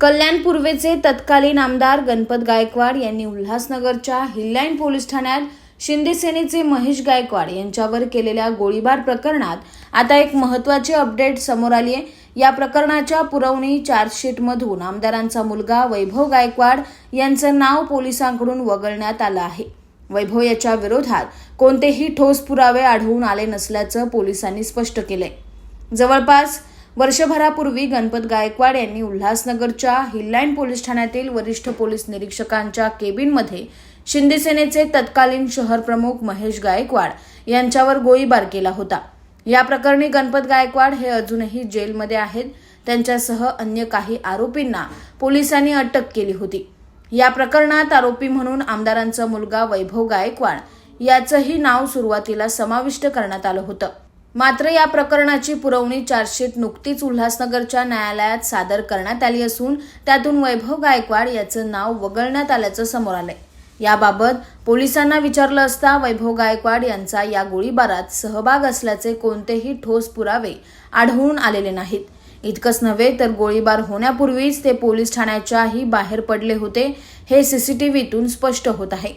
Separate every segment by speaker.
Speaker 1: कल्याण पूर्वेचे तत्कालीन आमदार गणपत गायकवाड यांनी उल्हासनगरच्या हिल्लाईन पोलीस ठाण्यात शिंदे सेनेचे महेश गायकवाड यांच्यावर केलेल्या गोळीबार प्रकरणात आता एक महत्त्वाची अपडेट समोर आली आहे. या प्रकरणाच्या पुरवणी चार्जशीटमधून आमदारांचा मुलगा वैभव गायकवाड यांचं नाव पोलिसांकडून वगळण्यात आलं आहे. वैभव याच्या विरोधात कोणतेही ठोस पुरावे आढळून आले नसल्याचं पोलिसांनी स्पष्ट केलंय. जवळपास वर्षभरापूर्वी गणपत गायकवाड यांनी उल्हासनगरच्या हिल्लाईन पोलीस ठाण्यातील वरिष्ठ पोलीस निरीक्षकांच्या केबिनमध्ये शिंदेसेनेचे तत्कालीन शहर प्रमुख महेश गायकवाड यांच्यावर गोळीबार केला होता. या प्रकरणी गणपत गायकवाड हे अजूनही जेलमध्ये आहेत. त्यांच्यासह अन्य काही आरोपींना पोलिसांनी अटक केली होती. या प्रकरणात आरोपी म्हणून आमदारांचा मुलगा वैभव गायकवाड याचंही नाव सुरुवातीला समाविष्ट करण्यात आलं होतं. मात्र या प्रकरणाची पुरवणी चार्जशीट नुकतीच उल्हासनगरच्या न्यायालयात सादर करण्यात आली असून त्यातून वैभव गायकवाड याचं नाव वगळण्यात आल्याचं समोर आलंय. याबाबत पोलिसांना विचारलं असता वैभव गायकवाड यांचा या गोळीबारात सहभाग असल्याचे कोणतेही ठोस पुरावे आढळून आलेले नाहीत. इतकंच नव्हे तर गोळीबार होण्यापूर्वीच ते पोलीस ठाण्याच्याही बाहेर पडले होते हे सीसीटीव्हीतून स्पष्ट होत आहे.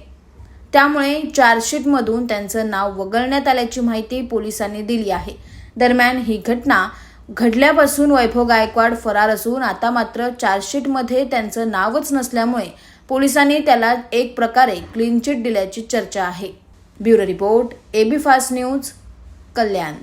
Speaker 1: त्यामुळे चार्जशीटमधून त्यांचं नाव वगळण्यात आल्याची माहिती पोलिसांनी दिली आहे. दरम्यान ही घटना घडल्यापासून वैभव गायकवाड फरार असून आता मात्र चार्जशीटमध्ये त्यांचं नावच नसल्यामुळे पोलिसांनी त्याला एक प्रकारे क्लीन चिट दिल्याची चर्चा आहे. Bureau report AB fast news Kalyan.